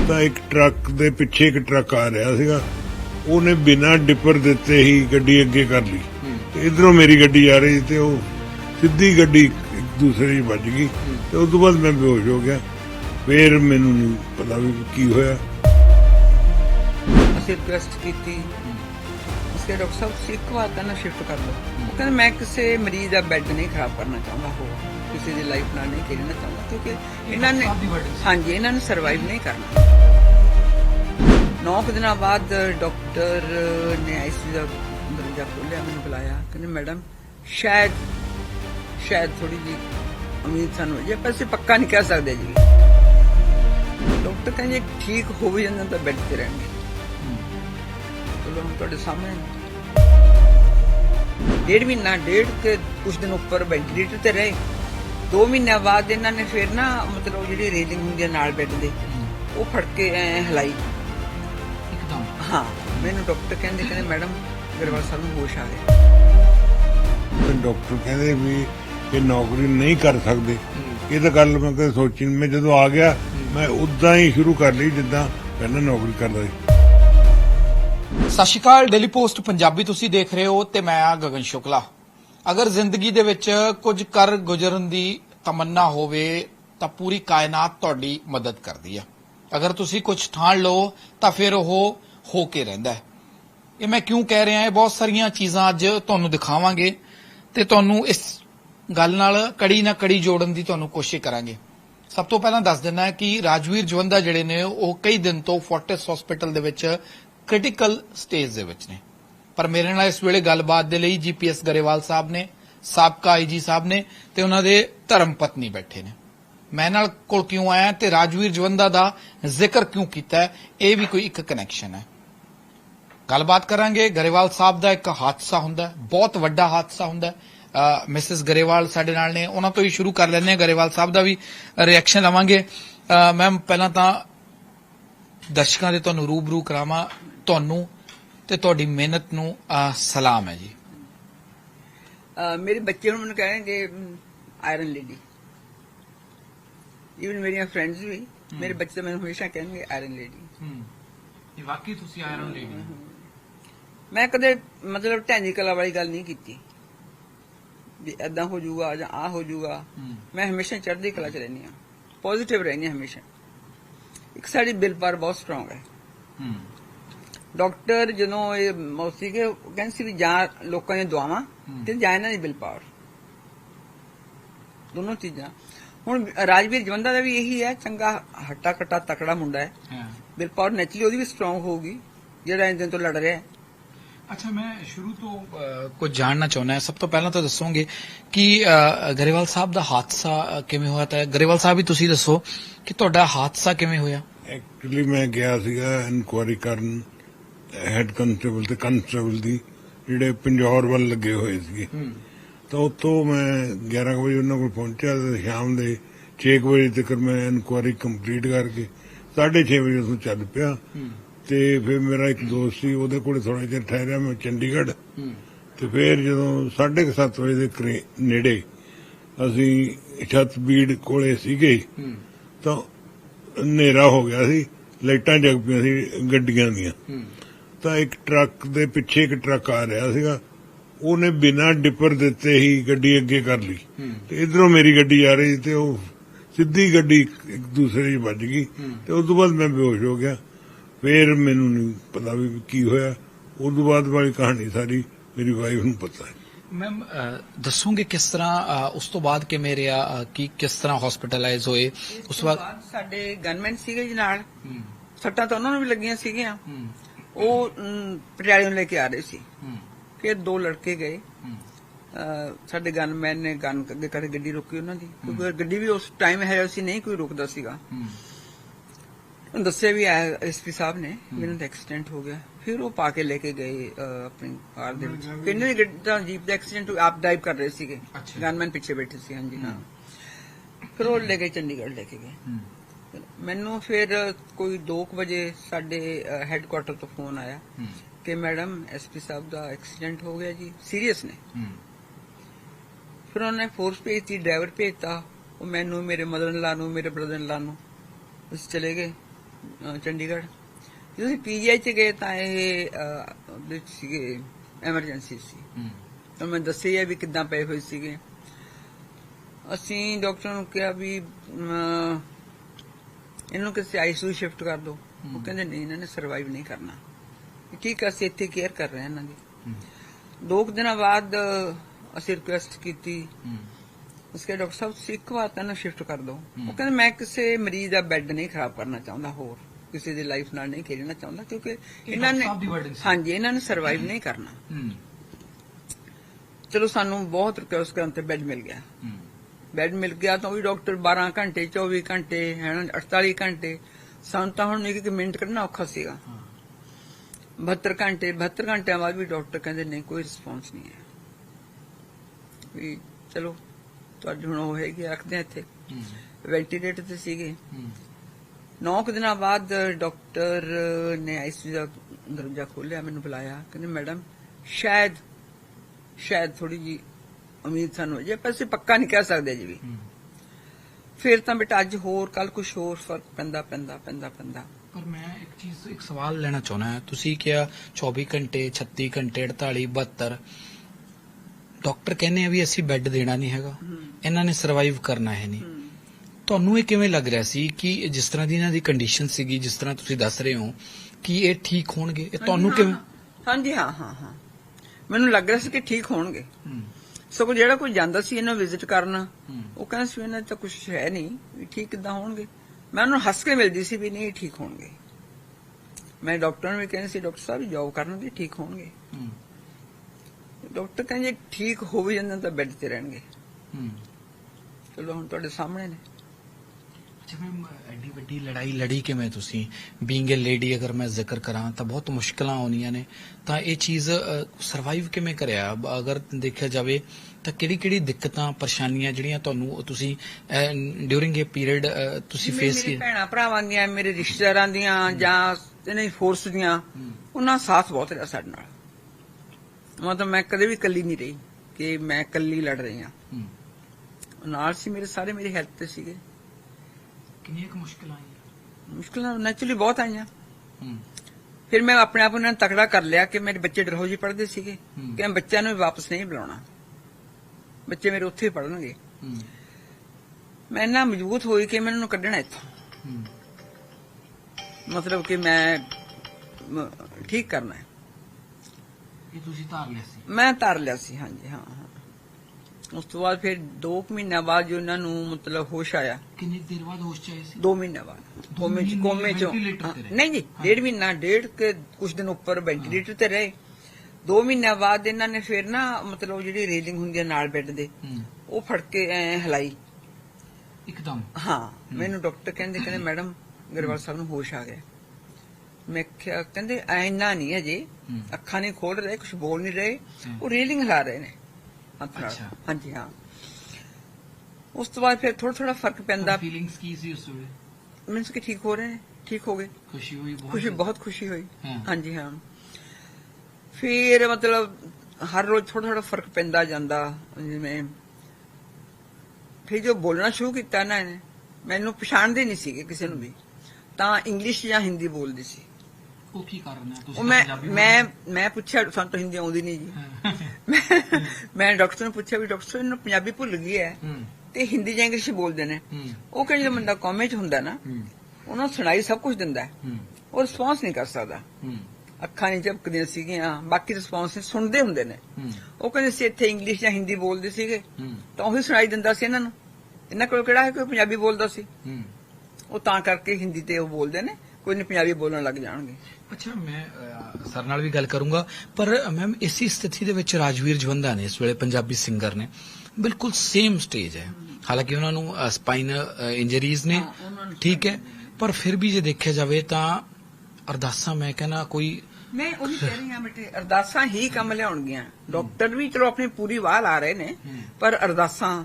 ਤਾਂ ਇੱਕ ਟਰੱਕ ਦੇ ਪਿੱਛੇ ਇੱਕ ਟਰੱਕ ਆ ਰਿਹਾ ਸੀਗਾ। ਉਹਨੇ ਬਿਨਾਂ ਡਿੱਪਰ ਦਿੱਤੇ ਹੀ ਗੱਡੀ ਅੱਗੇ ਕਰ ਲਈ। ਇਧਰੋਂ ਮੇਰੀ ਗੱਡੀ ਆ ਰਹੀ ਤੇ ਉਹ ਸਿੱਧੀ ਗੱਡੀ ਦੂਸਰੇ 'ਚ ਵੱਜ ਗਈ। ਤੇ ਉਸ ਤੋਂ ਬਾਅਦ ਮੈਂ ਬੇਹੋਸ਼ ਹੋ ਗਿਆ। ਫੇਰ ਮੈਨੂੰ ਨਹੀਂ ਪਤਾ ਵੀ ਕੀ ਹੋਇਆ। ਅਸੀਂ ਰਿਕੁਐਸਟ ਕੀਤੀ। ਉਸਕੇ ਡਾਕਟਰ ਸਾਹਿਬ ਇੱਕ ਵਾਰ ਤਾਂ ਨਾ ਸ਼ਿਫਟ ਕਰ ਲਓ। ਉਹ ਕਹਿੰਦੇ ਮੈਂ ਕਿਸੇ ਮਰੀਜ਼ ਦਾ ਬੈੱਡ ਨਹੀਂ ਖਰਾਬ ਕਰਨਾ ਚਾਹੁੰਦਾ ਹੋ ਕਿਸੇ ਦੀ ਲਾਈਫ ਨਾਲ ਨਹੀਂ ਖੇਡਣਾ ਚਾਹੁੰਦਾ ਕਿਉਂਕਿ ਇਹਨਾਂ ਨੇ। ਹਾਂਜੀ ਇਹਨਾਂ ਨੇ ਸਰਵਾਈਵ ਨਹੀਂ ਕਰਨਾ। 9 ਦਿਨਾਂ ਬਾਅਦ ਡਾਕਟਰ ਨੇ ਆਈਸੀ ਦਾ ਦਰਵਾਜ਼ਾ ਖੋਲ੍ਹਿਆ ਮੈਨੂੰ ਬੁਲਾਇਆ। ਕਹਿੰਦੇ ਮੈਡਮ ਸ਼ਾਇਦ ਸ਼ਾਇਦ ਥੋੜੀ ਜੀ ਉਮੀਦ ਸਾਨੂੰ ਪਰ ਅਸੀਂ ਪੱਕਾ ਨਹੀਂ ਕਹਿ ਸਕਦੇ ਜੀ। ਡਾਕਟਰ ਕਹਿੰਦੇ ਠੀਕ ਹੋ ਵੀ ਜਾਂਦਾ ਤਾਂ ਬੈੱਡ ਤੇ ਰਹਿਣਗੇ ਚਲੋ ਹੁਣ ਤੁਹਾਡੇ ਸਾਹਮਣੇ। ਡੇਢ ਮਹੀਨਾ ਡੇਢ ਕੇ ਕੁਝ ਦਿਨ ਉੱਪਰ ਵੈਂਟੀਲੇਟਰ ਤੇ ਰਹੇ। 2 ਮਹੀਨਿਆਂ ਬਾਅਦ ਇਹਨਾਂ ਨੇ ਫਿਰ ਨਾ ਮਤਲਬ ਜਿਹੜੀ ਰੇਲਿੰਗ ਹੁੰਦੀ ਹੈ ਨਾਲ ਬੈੱਡ ਦੇ ਉਹ ਫੜ ਕੇ ਐ ਹਲਾਈ। ਇੱਕਦਮ? ਹਾਂ ਮੈਨੂੰ ਡਾਕਟਰ ਕਹਿੰਦੇ ਕਹਿੰਦੇ ਮੈਡਮ ਗਰਵਾਲ ਸਾਹਿਬ ਨੂੰ ਹੋਸ਼ ਆ ਗਿਆ। ਡਾਕਟਰ ਕਹਿੰਦੇ ਵੀ ਇਹ ਨੌਕਰੀ ਨਹੀਂ ਕਰ ਸਕਦੇ। ਇਹ ਤਾਂ ਗੱਲ ਮੈਂ ਕਦੇ ਸੋਚੀ ਨਹੀਂ ਮੈਂ ਜਦੋਂ ਆ ਗਿਆ ਮੈਂ ਉਦਾਂ ਹੀ ਸ਼ੁਰੂ ਕਰ ਲਈ ਜਿੱਦਾਂ ਪਹਿਲਾਂ ਨੌਕਰੀ ਕਰਦਾ ਸੀ। ਸਤਿ ਸ਼੍ਰੀ ਅਕਾਲ ਡੇਲੀ ਪੋਸਟ ਪੰਜਾਬੀ ਤੁਸੀਂ ਦੇਖ ਰਹੇ ਹੋ ਤੇ ਮੈਂ ਆ ਗਗਨ ਸ਼ੁਕਲਾ। ਅਗਰ ਜ਼ਿੰਦਗੀ ਦੇ ਵਿੱਚ ਕੁਝ ਕਰ ਗੁਜ਼ਰਨ ਦੀ ਤਮੰਨਾ ਹੋਵੇ, ਤਾਂ ਪੂਰੀ ਕਾਇਨਾਤ ਤੁਹਾਡੀ ਮਦਦ ਕਰਦੀ ਹੈ ਅਗਰ ਤੁਸੀਂ ਕੁਝ ਠਾਣ ਲਓ, ਤਾਂ ਫਿਰ ਉਹ ਹੋ ਕੇ ਰਹਿੰਦਾ ਹੈ। ਇਹ ਮੈਂ ਕਿਉਂ ਕਹਿ ਰਿਹਾ, ਇਹ ਬਹੁਤ ਸਾਰੀਆਂ ਚੀਜ਼ਾਂ ਅੱਜ ਤੁਹਾਨੂੰ ਦਿਖਾਵਾਂਗੇ ਤੇ ਤੁਹਾਨੂੰ ਇਸ ਗੱਲ ਨਾਲ ਕੜੀ ਨਾ ਕੜੀ ਜੋੜਨ ਦੀ ਤੁਹਾਨੂੰ ਕੋਸ਼ਿਸ਼ ਕਰਾਂਗੇ। ਸਭ ਤੋਂ ਪਹਿਲਾਂ ਦੱਸ ਦਿੰਦਾ ਕਿ ਰਾਜਵੀਰ ਜਵੰਦਾ ਜਿਹੜੇ ਨੇ, ਉਹ ਕਈ ਦਿਨ ਤੋਂ ਫੋਰਟਿਸ ਹਸਪੀਟਲ ਦੇ ਵਿੱਚ ਕ੍ਰਿਟੀਕਲ ਸਟੇਜ ਦੇ ਵਿੱਚ ਨੇ। ਪਰ ਮੇਰੇ ਨਾਲ ਇਸ ਵੇਲੇ ਗੱਲਬਾਤ ਦੇ ਲਈ ਜੀਪੀਐਸ ਗਰੇਵਾਲ ਸਾਹਿਬ ਨੇ, ਸਾਬਕਾ ਆਈਜੀ ਸਾਹਿਬ ਨੇ ਤੇ ਉਹਨਾਂ ਦੇ ਧਰਮ ਪਤਨੀ ਬੈਠੇ ਨੇ। ਮੈਂ ਨਾਲ ਕੋਲ ਕਿਉਂ ਆਇਆ ਤੇ ਰਾਜਵੀਰ ਜਵੰਦਾ ਦਾ ਜ਼ਿਕਰ ਕਿਉਂ ਕੀਤਾ ਇਹ ਵੀ ਕੋਈ ਇੱਕ ਕਨੈਕਸ਼ਨ ਹੈ। ਗੱਲਬਾਤ ਕਰਾਂਗੇ ਗਰੇਵਾਲ ਸਾਹਿਬ ਦਾ ਇੱਕ ਹਾਦਸਾ ਹੁੰਦਾ ਬਹੁਤ ਵੱਡਾ ਹਾਦਸਾ ਹੁੰਦਾ ਹੈ। ਮਿਸਿਸ ਗਰੇਵਾਲ ਸਾਡੇ ਨਾਲ ਨੇ, ਉਹਨਾਂ ਤੋਂ ਹੀ ਸ਼ੁਰੂ ਕਰ ਲੈਂਦੇ ਹਾਂ ਗਰੇਵਾਲ ਸਾਹਿਬ ਦਾ ਵੀ ਰਿਐਕਸ਼ਨ ਲਵਾਂਗੇ। ਮੈਮ ਪਹਿਲਾਂ ਤਾਂ ਦਰਸ਼ਕਾਂ ਦੇ ਤੁਹਾਨੂੰ ਰੂਬਰੂ ਕਰਾਵਾਂ, ਤੁਹਾਨੂੰ ਤੇ ਤੁਹਾਡੀ ਮਿਹਨਤ ਨੂੰ ਸਲਾਮ ਹੈ ਜੀ। ਮੇਰੇ ਬੱਚੇ ਹੁਣ ਮੈਨੂੰ ਕਹਿਣਗੇ ਆਇਰਨ ਲੇਡੀ ਇਵਨ ਮੇਰੀਆਂ ਫਰੈਂਡਸ ਵੀ ਮੇਰੇ ਬੱਚੇ ਮੈਨੂੰ ਹਮੇਸ਼ਾ ਕਹਿਣਗੇ ਆਇਰਨ ਲੇਡੀ ਹੂੰ ਇਹ ਵਾਕਈ ਤੁਸੀਂ ਆਇਰਨ ਲੇਡੀ ਮੈਂ ਕਦੇ ਮਤਲਬ ਕਲਾ ਵਾਲੀ ਗੱਲ ਨਹੀਂ ਕੀਤੀ। ਵੀ ਐਦਾਂ ਹੋ ਜਾਊਗਾ ਜਾਂ ਆ ਹੋ ਜਾਊਗਾ। ਮੈਂ ਹਮੇਸ਼ਾ ਚੜ੍ਹਦੀ ਕਲਾ ਚ ਰਹਿੰਦੀ ਹਾਂ। ਪੋਜ਼ਿਟਿਵ ਰਹਿੰਦੀ ਹਮੇਸ਼ਾ। ਇੱਕ ਸਾਡੀ ਬਿਲ ਪਰ ਬਹੁਤ ਸਟਰੋਂਗ ਹੈ। ਹੂੰ ਡਾਕਟਰ ਜਦੋਂ ਇਹ ਮੌਸੀ ਕੇ ਕਹਿੰਦੇ ਸੀ ਵੀ ਜਾਂ ਲੋਕਾਂ ਦੀਆਂ ਦੁਆਵਾਂ। ਤੇ ਜਾਂ ਇਹਨਾਂ ਦੀ ਬਿਲ ਪਾਵਰ ਦੋਨੋਂ ਚੀਜ਼ਾਂ। ਹੁਣ ਰਾਜਵੀਰ ਜਵੰਦਾ ਦਾ ਵੀ ਇਹੀ ਹੈ ਚੰਗਾ ਹੱਟਾ ਕੱਟਾ ਤਕੜਾ ਮੁੰਡਾ ਹੈ। ਹਾਂ। ਬਿਲ ਪਾਵਰ ਨੈਚੁਰਲੀ ਉਹਦੀ ਵੀ ਸਟਰੋਂਗ ਹੋਊਗੀ ਜਿਹੜਾ ਇੰਜਨ ਤੋਂ ਲੜ ਰਿਹਾ ਹੈ। ਅੱਛਾ ਮੈਂ ਸ਼ੁਰੂ ਤੋਂ ਕੁਝ ਜਾਣਨਾ ਚਾਹੁੰਦਾ ਹਾਂ। ਸਭ ਤੋਂ ਪਹਿਲਾਂ ਤਾਂ ਦੱਸੋਗੇ ਕਿ ਗਰੇਵਾਲ ਸਾਹਿਬ ਦਾ ਹਾਦਸਾ ਕਿਵੇਂ ਹੋਇਆ ਤਾਂ ਗਰੇਵਾਲ ਸਾਹਿਬ ਵੀ ਤੁਸੀਂ ਦੱਸੋ ਕਿ ਤੁਹਾਡਾ ਹਾਦਸਾ ਕਿਵੇਂ ਹੋਇਆ? ਐਕਚੁਅਲੀ ਮੈਂ ਗਿਆ ਸੀਗਾ ਇਨਕੁਆਰੀ ਕਰਨ। ਹੈੱਡ ਕਨਸਟੇਬਲ ਤੇ ਕਨਸਟੇਬਲ ਦੀ ਜਿਹੜੇ ਪੰਜੌਰ ਵੱਲ ਲੱਗੇ ਹੋਏ ਸੀਗੇ। ਤਾਂ ਉੱਥੋਂ ਮੈਂ 11 ਕੁ ਵਜੇ ਉਹਨਾਂ ਕੋਲ ਪਹੁੰਚਿਆ ਤੇ ਸ਼ਾਮ ਦੇ 6 ਕੁ ਵਜੇ ਤੱਕ ਮੈਂ ਇਨਕੁਆਰੀ ਕੰਪਲੀਟ ਕਰਕੇ 6:30 ਵਜੇ ਤੋਂ ਚੱਲ ਪਿਆ। ਤੇ ਫਿਰ ਮੇਰਾ ਇੱਕ ਦੋਸਤ ਸੀ ਉਹਦੇ ਕੋਲੇ ਥੋੜਾ ਜਿਹਾ ਠਹਿਰਿਆ ਮੈਂ ਚੰਡੀਗੜ੍ਹ। ਤੇ ਫਿਰ ਜਦੋਂ 7:30 ਵਜੇ ਦੇ ਨੇੜੇ ਅਸੀਂ ਛੱਤ ਬੀੜ ਕੋਲੇ ਸੀਗੇ ਤਾਂ ਹਨੇਰਾ ਹੋ ਗਿਆ ਸੀ ਲਾਈਟਾਂ ਜਗ ਪਈਆਂ ਸੀ ਗੱਡੀਆਂ ਦੀਆਂ। ਤਾਂ ਇੱਕ ਟਰੱਕ ਦੇ ਪਿੱਛੇ ਇੱਕ ਟਰੱਕ ਆ ਰਿਹਾ ਸੀਗਾ। ਉਹਨੇ ਬਿਨਾਂ ਡਿੱਪਰ ਦਿੱਤੇ ਹੀ ਗੱਡੀ ਅੱਗੇ ਕਰ ਲਈ। ਤੇ ਇਧਰੋਂ ਮੇਰੀ ਗੱਡੀ ਆ ਰਹੀ ਤੇ ਉਹ ਸਿੱਧੀ ਗੱਡੀ ਇੱਕ ਦੂਸਰੇ 'ਚ ਵੱਜ ਗਈ। ਤੇ ਉਸ ਤੋਂ ਬਾਅਦ ਮੈਂ ਬੇਹੋਸ਼ ਹੋ ਗਿਆ। ਫੇਰ ਮੈਨੂੰ ਨਹੀਂ ਪਤਾ ਵੀ ਕੀ ਹੋਇਆ। ਉਸ ਤੋਂ ਬਾਅਦ ਵਾਲੀ ਕਹਾਣੀ ਸਾਰੀ ਮੇਰੀ ਵਾਈਫ ਨੂੰ ਪਤਾ ਹੈ। ਮੈਮ ਦੱਸੋਗੇ ਕਿਸ ਤਰ੍ਹਾਂ ਉਸ ਤੋਂ ਬਾਅਦ ਰਿਹਾ ਅ, ਕੀ ਕਿਸ ਤਰ੍ਹਾਂ ਹਸਪੀਟਲਾਈਜ਼ ਹੋਏ? ਉਸ ਤੋਂ ਬਾਅਦ ਸਾਡੇ ਗਨਮੈਨ ਸੀਗੇ ਜੀ ਨਾਲ। ਸੱਟਾਂ ਤਾਂ ਉਹਨਾਂ ਨੂੰ ਵੀ ਲੱਗੀਆਂ ਸੀਗੀਆਂ। ਉਹ ਪਟਿਆਲੇ ਨੂੰ ਲੈ ਕੇ ਆ ਰਹੇ ਸੀ। ਫਿਰ ਦੋ ਲੜਕੇ ਗਏ। ਸਾਡੇ ਗਨਮੈਨ ਨੇ ਗਨ ਅੱਗੇ ਕਰਕੇ ਗੱਡੀ ਰੋਕੀ ਉਹਨਾਂ ਦੀ। ਕਿਉਂਕਿ ਗੱਡੀ ਵੀ ਉਸ ਟਾਈਮ ਹੈ ਸੀ ਨਹੀਂ ਕੋਈ ਰੁਕਦਾ ਸੀਗਾ। ਦੱਸਿਆ ਵੀ ਐਸਪੀ ਸਾਹਿਬ ਨੇ ਇਹਨਾਂ ਦਾ ਐਕਸੀਡੈਂਟ ਹੋ ਗਿਆ। ਫਿਰ ਉਹ ਪਾ ਕੇ ਲੈ ਕੇ ਗਏ ਆਪਣੀ ਕਾਰ ਦੇ ਵਿੱਚ। ਕਿੰਨੇ ਦੀ ਗੱਡੀ ਦਾ ਜੀਪ ਦਾ ਐਕਸੀਡੈਂਟ ਆਪ ਡਰਾਈਵ ਕਰ ਰਹੇ ਸੀਗੇ। ਗਨਮੈਨ ਪਿੱਛੇ ਬੈਠੇ ਸੀ ਹਾਂਜੀ ਹਾਂ। ਫਿਰ ਉਹ ਲੈ ਕੇ ਚੰਡੀਗੜ੍ਹ ਲੈ ਕੇ ਗਏ। ਮੈਨੂੰ ਫਿਰ ਕੋਈ 2 ਵਜੇ ਸਾਡੇ ਹੈੱਡਕੁਆਟਰ ਤੋਂ ਫੋਨ ਆਇਆ ਕਿ ਮੈਡਮ ਐਸਪੀ ਸਾਹਿਬ ਦਾ ਐਕਸੀਡੈਂਟ ਹੋ ਗਿਆ ਜੀ ਸੀਰੀਅਸ ਨੇ। ਫਿਰ ਉਹਨੇ ਫੋਰਸ ਭੇਜਤੀ ਡਰਾਈਵਰ ਭੇਜਤਾ ਉਹ ਮੈਨੂੰ ਮੇਰੇ ਮਦਰ ਇਨ ਲਾ ਨੂੰ ਮੇਰੇ ਬ੍ਰਦਰ ਇਨ ਲਾ ਨੂੰ ਅਸੀਂ ਚਲੇ ਗਏ ਚੰਡੀਗੜ੍ਹ। ਜਦੋਂ ਅਸੀਂ ਪੀਜੀਆਈ ਚ ਗਏ ਤਾਂ ਇਹ ਅਹ, ਉਹਦੇ 'ਚ ਸੀਗੇ ਐਮਰਜੈਂਸੀ ਸੀ। ਤਾਂ ਮੈਂ ਦੱਸਿਆ ਵੀ ਕਿੱਦਾਂ ਪਏ ਹੋਏ ਸੀਗੇ। ਅਸੀਂ ਡਾਕਟਰ ਨੂੰ ਕਿਹਾ ਵੀ ਇਹਨੂੰ ਕਿਸੇ ਆਈਸੀਯੂ ਸ਼ਿਫਟ ਕਰ ਦਿਓ ਉਹ। ਕਹਿੰਦੇ ਨਹੀਂ ਇਹਨਾਂ ਨੇ ਸਰਵਾਈਵ ਨਹੀਂ ਕਰਨਾ। ਠੀਕ ਅਸੀਂ ਇੱਥੇ ਕੇਅਰ ਕਰ ਰਹੇ ਹਾਂ ਇਹਨਾਂ ਦੀ। ਦੋ ਦਿਨਾਂ ਬਾਅਦ ਅਸੀਂ ਰਿਕੁਐਸਟ ਕੀਤੀ। ਉਸਕੇ ਡਾਕਟਰ ਸਾਹਿਬ ਤੁਸੀਂ ਇੱਕ ਵਾਰ ਤਾਂ ਸ਼ਿਫਟ ਕਰ ਦਿਓ ਹਮ। ਉਹ ਕਹਿੰਦੇ ਮੈਂ ਕਿਸੇ ਮਰੀਜ਼ ਦਾ ਬੈੱਡ ਨਹੀਂ ਖਰਾਬ ਕਰਨਾ ਚਾਹੁੰਦਾ ਹੋਰ। ਕਿਸੇ ਦੀ ਲਾਈਫ ਨਾਲ ਨਹੀਂ ਖੇਡਣਾ ਚਾਹੁੰਦਾ ਕਿਉਂਕਿ ਇਹਨਾਂ ਨੇ ਦੀ। ਹਾਂਜੀ ਇਹਨਾਂ ਨੇ ਸਰਵਾਈਵ ਨਹੀਂ ਕਰਨਾ। ਚਲੋ ਸਾਨੂੰ ਬਹੁਤ ਰਿਕੁਐਸਟ ਕਰਨ ਤੇ ਬੈੱਡ ਮਿਲ ਗਿਆ। ਬੈੱਡ ਮਿਲ ਗਿਆ ਤਾਂ ਵੀ ਡਾਕਟਰ 12 ਘੰਟੇ 24 ਘੰਟੇ ਹੈ 48 ਘੰਟੇ। ਸਾਨੂੰ ਤਾਂ ਹੁਣ ਇੱਕ ਇੱਕ ਮਿੰਟ ਕੱਢਣਾ ਔਖਾ ਸੀਗਾ। ਹਾਂ। 72 ਘੰਟੇ 72 ਘੰਟਿਆਂ ਬਾਅਦ ਵੀ ਡਾਕਟਰ ਕਹਿੰਦੇ ਨਹੀਂ ਕੋਈ ਰਿਸਪੌਂਸ ਨਹੀਂ ਹੈ। ਵੀ ਚਲੋ ਤੁਹਾਡੀ ਹੁਣ ਉਹ ਹੈਗੀ ਰੱਖਦੇ ਆ ਇੱਥੇ। ਵੈਂਟੀਲੇਟਰ ਤੇ ਸੀਗੇ। ਹੂੰ। 9 ਕੁ ਦਿਨਾਂ ਬਾਅਦ ਡਾਕਟਰ ਨੇ ਆਈਸੀਯੂ ਦਾ ਦਰਵਾਜ਼ਾ ਖੋਲ੍ਹਿਆ ਮੈਨੂੰ ਬੁਲਾਇਆ। ਕਹਿੰਦੇ ਮੈਡਮ ਸ਼ਾਇਦ ਸ਼ਾਇਦ ਥੋੜੀ ਜੀ ਉਮੀਦ ਸਾਨੂੰ ਜੇ ਪਰ ਅਸੀਂ ਪੱਕਾ ਨਹੀਂ ਕਹਿ ਸਕਦੇ ਜੀ ਵੀ। ਫਿਰ ਤਾਂ ਬੇਟਾ ਅੱਜ ਹੋਰ ਕੱਲ ਕੁਝ ਹੋਰ ਫ਼ਰਕ ਪੈਂਦਾ ਪੈਂਦਾ ਪੈਂਦਾ ਪੈਂਦਾ। ਪਰ ਮੈਂ ਇੱਕ ਚੀਜ਼ ਇੱਕ ਸਵਾਲ ਲੈਣਾ ਚਾਹੁੰਦਾ ਹਾਂ। ਤੁਸੀਂ ਕਿਹਾ 24 ਘੰਟੇ 36 ਘੰਟੇ 48 72 ਡਾਕਟਰ ਕਹਿੰਦੇ ਆ ਵੀ ਅਸੀਂ ਬੈੱਡ ਦੇਣਾ ਨਹੀਂ ਹੈਗਾ। ਇਹਨਾਂ ਨੇ ਸਰਵਾਈਵ ਕਰਨਾ ਹੈ ਨਹੀਂ। ਤੁਹਾਨੂੰ ਇਹ ਕਿਵੇਂ ਲੱਗ ਰਿਹਾ ਸੀ ਕਿ ਜਿਸ ਤਰ੍ਹਾਂ ਦੀ ਇਹਨਾਂ ਦੀ ਕੰਡੀਸ਼ਨ ਸੀਗੀ ਜਿਸ ਤਰ੍ਹਾਂ ਤੁਸੀਂ ਦੱਸ ਰਹੇ ਹੋ ਕਿ ਇਹ ਠੀਕ ਹੋਣਗੇ? ਇਹ ਤੁਹਾਨੂੰ ਕਿਵੇਂ ਹਾਂਜੀ ਹਾਂ ਹਾਂ ਹਾਂ। ਮੈਨੂੰ ਲੱਗ ਰਿਹਾ ਸੀ ਕਿ ਠੀਕ ਹੋਣਗੇ। ਸਗੋਂ ਜਿਹੜਾ ਕੋਈ ਜਾਂਦਾ ਸੀ ਇਹਨਾਂ ਵਿਜ਼ਿਟ ਕਰਨ ਉਹ ਕਹਿੰਦਾ ਸੀ ਇਹਨਾਂ ਤਾਂ ਕੁਝ ਹੈ ਨਹੀਂ ਵੀ ਠੀਕ ਕਿੱਦਾਂ ਹੋਣਗੇ। ਮੈਂ ਉਹਨਾਂ ਨੂੰ ਹੱਸ ਕੇ ਮਿਲਦੀ ਸੀ ਵੀ ਨਹੀਂ ਠੀਕ ਹੋਣਗੇ। ਮੈਂ ਡਾਕਟਰ ਨੂੰ ਵੀ ਕਹਿੰਦੀ ਸੀ ਡਾਕਟਰ ਸਾਹਿਬ ਜੋਬ ਕਰਨਗੇ ਠੀਕ ਹੋਣਗੇ। ਡਾਕਟਰ ਕਹਿੰਦੇ ਠੀਕ ਹੋ ਵੀ ਜਾਂਦੇ ਤਾਂ ਬੈੱਡ ਤੇ ਰਹਿਣਗੇ। ਚਲੋ ਹੁਣ ਤੁਹਾਡੇ ਸਾਹਮਣੇ ਨੇ। ਐਡੀ ਵੱਡੀ ਲੜਾਈ ਲੜੀ ਕਿਵੇਂ ਤੁਸੀਂ? ਬੀਇੰਗ ਅ ਲੇਡੀ ਅਗਰ ਮੈਂ ਜ਼ਿਕਰ ਕਰਾਂ ਤਾਂ ਬਹੁਤ ਮੁਸ਼ਕਲਾਂ ਆਉਣੀਆਂ ਨੇ। ਤਾਂ ਇਹ ਚੀਜ਼ ਸਰਵਾਈਵ ਕਿਵੇਂ ਕਰਿਆ? ਅਗਰ ਦੇਖਿਆ ਜਾਵੇ ਤਾਂ ਕਿਹੜੀ ਕਿਹੜੀ ਦਿੱਕਤਾਂ ਪਰੇਸ਼ਾਨੀਆਂ ਜਿਹੜੀਆਂ ਤੁਹਾਨੂੰ ਤੁਸੀਂ ਡਿਊਰਿੰਗ ਇਹ ਪੀਰੀਅਡ ਤੁਸੀਂ ਫੇਸ ਮੇਰੇ ਕੀ ਭੈਣਾਂ ਭਰਾਵਾਂ ਦੀਆਂ ਮੇਰੇ ਰਿਸ਼ਤੇਦਾਰਾਂ ਦੀਆਂ ਜਾਂ ਇਹਨਾਂ ਫੋਰਸ ਦੀਆਂ ਉਹਨਾਂ ਸਾਥ ਬਹੁਤ ਰਿਹਾ ਸਾਡੇ ਨਾਲ। ਮਤਲਬ ਮੈਂ ਕਦੇ ਵੀ ਇਕੱਲੀ ਨਹੀਂ ਰਹੀ ਕਿ ਮੈਂ ਇਕੱਲੀ ਲੜ ਰਹੀ ਹੂੰ। ਨਾਲ ਸੀ ਮੇਰੇ ਸਾਰੇ ਮੇਰੀ ਹੈਲਪ ਤੇ ਸੀਗੇ। ਕਿੰਨੀਆਂ ਕੁ ਮੁਸ਼ਕਲਾਂ ਆਈਆਂ? ਮੁਸ਼ਕਲਾਂ ਨੈਚੁਰਲੀ ਬਹੁਤ ਆਈਆਂ। ਫਿਰ ਮੈਂ ਆਪਣੇ ਆਪ ਨੂੰ ਤਕੜਾ ਕਰ ਲਿਆ ਕਿ ਮੇਰੇ ਬੱਚੇ ਡਰਹੋਜੀ ਪੜ੍ਹਦੇ ਸੀਗੇ। ਕਿ ਮੈਂ ਬੱਚਿਆਂ ਨੂੰ ਵਾਪਸ ਨਹੀਂ ਬੁਲਾਉਣਾ। ਬੱਚੇ ਮੇਰੇ ਉੱਥੇ ਹੀ ਹੂੰ। ਮੈਂ ਇੰਨਾ ਮਜ਼ਬੂਤ ਹੋਈ ਕਿ ਮੈਂ ਇਹਨਾਂ ਨੂੰ ਕੱਢਣਾ ਇੱਥੋਂ। ਮਤਲਬ ਕਿ ਮੈਂ ਠੀਕ ਕਰਨਾ ਹੈ। ਇਹ ਤੁਸੀਂ ਧਾਰ ਲਿਆ ਸੀ? ਮੈਂ ਧਰ ਲਿਆ ਸੀ ਹਾਂਜੀ ਹਾਂ ਹਾਂ। ਉਸ ਤੋਂ ਬਾਅਦ ਫਿਰ 2 ਮਹੀਨਿਆਂ ਬਾਅਦ ਜੋ ਇਹਨਾਂ ਨੂੰ ਮਤਲਬ ਹੋਸ਼ ਆਇਆ। ਕਿੰਨੀ ਦੇਰ ਬਾਅਦ ਹੋਸ਼ ਚ ਆਏ ਸੀ? 2 ਮਹੀਨਿਆਂ ਬਾਅਦ। ਕੋਮੇ ਚ ਮਹੀਨੇ ਕੋਮੇ। ਨਹੀਂ ਜੀ। ਡੇਢ ਮਹੀਨਾ ਡੇਢ ਕੇ ਕੁਝ ਦਿਨ ਉੱਪਰ ਵੈਂਟੀਲੇਟਰ ਤੇ ਰਹੇ। 2 ਮਹੀਨਿਆਂ ਬਾਅਦ ਇਹਨਾਂ ਨੇ ਫਿਰ ਨਾ ਮਤਲਬ ਜਿਹੜੀ ਰੇਲਿੰਗ ਹੁੰਦੀ ਹੈ ਨਾਲ ਬੈੱਡ ਦੇ ਉਹ ਫੜ ਕੇ ਐ ਹਲਾਈ। ਇੱਕਦਮ? ਹਾਂ ਮੈਨੂੰ ਡਾਕਟਰ ਕਹਿੰਦੇ ਕਹਿੰਦੇ ਮੈਡਮ ਗਰੇਵਾਲ ਸਾਹਿਬ ਨੂੰ ਹੋਸ਼ ਆ ਗਿਆ ਮੈਂ ਕਿਹਾ ਕਹਿੰਦੇ ਐਨਾ ਨਹੀਂ ਅਜੇ ਹੂੰ। ਅੱਖਾਂ ਨਹੀਂ ਖੋਲ ਰਹੇ ਕੁਝ ਬੋਲ ਨਹੀਂ ਰਹੇ। ਉਹ ਰੇਲਿੰਗ ਹਿਲਾ ਰਹੇ ਨੇ। ਹੱਥ ਨਾਲ ਅੱਛਾ। ਹਾਂਜੀ ਹਾਂ। ਉਸ ਤੋਂ ਬਾਅਦ ਫਿਰ ਥੋੜਾ ਥੋੜਾ ਫ਼ਰਕ ਪੈਂਦਾ। ਮੀਨਸ ਕਿ ਠੀਕ ਹੋ ਰਹੇ ਠੀਕ ਹੋ ਗਏ। ਖੁਸ਼ੀ ਹੋਈ ਬਹੁਤ ਖੁਸ਼ੀ ਬਹੁਤ ਖੁਸ਼ੀ ਹੋਈ। ਹਾਂ। ਹਾਂਜੀ ਹਾਂ। ਫਿਰ ਮਤਲਬ ਹਰ ਰੋਜ਼ ਥੋੜਾ ਥੋੜਾ ਫ਼ਰਕ ਪੈਂਦਾ ਜਾਂਦਾ ਜਿਵੇਂ ਫਿਰ ਜੋ ਬੋਲਣਾ ਸ਼ੁਰੂ ਕੀਤਾ ਨਾ ਇਹਨੇ ਮੈਨੂੰ ਪਛਾਣਦੇ ਨਹੀਂ ਸੀਗੇ ਕਿਸੇ ਨੂੰ ਵੀ। ਤਾਂ ਇੰਗਲਿਸ਼ ਜਾਂ ਹਿੰਦੀ ਬੋਲਦੀ ਸੀ। ਉਹ ਕੀ ਕਾਰਨ ਹੈ ਉਹ ਮੈਂ ਮੈਂ ਮੈਂ ਪੁੱਛਿਆ ਸਾਨੂੰ ਤਾਂ ਹਿੰਦੀ ਆਉਂਦੀ ਨਹੀਂ ਜੀ ਮੈਂ- ਮੈਂ ਡਾਕਟਰ ਨੂੰ ਪੁੱਛਿਆ ਵੀ ਡਾਕਟਰ ਸਾਹਿਬ ਨੂੰ ਪੰਜਾਬੀ ਭੁੱਲ ਗਈ ਹੈ ਹੂੰ ਤੇ ਹਿੰਦੀ ਜਾਂ ਇੰਗਲਿਸ਼ ਬੋਲਦੇ ਨੇ ਹੂੰ ਉਹ ਕਹਿੰਦੇ ਜਦੋਂ ਬੰਦਾ ਕੌਮੇ 'ਚ ਹੁੰਦਾ ਨਾ ਹੂੰ ਉਹਨਾਂ ਨੂੰ ਸੁਣਾਈ ਸਭ ਕੁਝ ਦਿੰਦਾ ਹੈ ਹੂੰ ਉਹ ਰਿਸਪੌਂਸ ਨਹੀਂ ਕਰ ਸਕਦਾ ਹੂੰ ਅੱਖਾਂ ਨਹੀਂ ਝਪਕਦੀਆਂ ਸੀਗੀਆਂ ਬਾਕੀ ਰਿਸਪੌਂਸ ਸੁਣਦੇ ਹੁੰਦੇ ਨੇ ਹੂੰ ਉਹ ਕਹਿੰਦੇ ਸੀ ਇੱਥੇ ਇੰਗਲਿਸ਼ ਜਾਂ ਹਿੰਦੀ ਬੋਲਦੇ ਸੀਗੇ ਹੂੰ ਤਾਂ ਉਹੀ ਸੁਣਾਈ ਦਿੰਦਾ ਸੀ ਇਹਨਾਂ ਨੂੰ ਇਹਨਾਂ ਕੋਲ ਕਿਹੜਾ ਹੈ ਕੋਈ ਪੰਜਾਬੀ ਬੋਲਦਾ ਸੀ ਹੂੰ ਉਹ ਤਾਂ ਕਰਕੇ ਹਿੰਦੀ ਤੇ ਉਹ ਬੋਲਦੇ ਨੇ ਕੋਈ ਨਹੀਂ ਪੰਜਾਬੀ ਬੋਲਣ ਲੱਗ ਜਾਣਗੇ। ਅੱਛਾ ਮੈਂ ਸਰ ਨਾਲ ਵੀ ਗੱਲ ਕਰੂੰਗਾ। ਪਰ ਮੈਮ ਇਸੀ ਸਥਿਤੀ ਦੇ ਵਿੱਚ ਰਾਜਵੀਰ ਜਵੰਦਾ ਨੇ ਇਸ ਵੇਲੇ ਪੰਜਾਬੀ ਸਿੰਗਰ ਨੇ। ਬਿਲਕੁਲ ਸੇਮ ਸਟੇਜ ਹੈ। ਹਾਲਾਂਕਿ ਉਹਨਾਂ ਨੂੰ ਸਪਾਈਨ ਇੰਜਰੀਜ਼ ਨੇ। ਠੀਕ ਹੈ। ਪਰ ਫਿਰ ਵੀ ਜੇ ਦੇਖਿਆ ਜਾਵੇ ਤਾਂ ਅਰਦਾਸਾਂ ਮੈਂ ਕਹਿੰਦਾ ਕੋਈ ਮੈਂ ਉਹੀ ਕਹਿ ਰਹੀ ਹਾਂ ਬੇਟੇ ਅਰਦਾਸਾਂ ਹੀ ਕੰਮ ਲਿਆਉਣਗੀਆਂ। ਡਾਕਟਰ ਵੀ ਚਲੋ ਆਪਣੀ ਪੂਰੀ ਵਾਹ ਲਾ ਰਹੇ ਨੇ। ਪਰ ਅਰਦਾਸਾਂ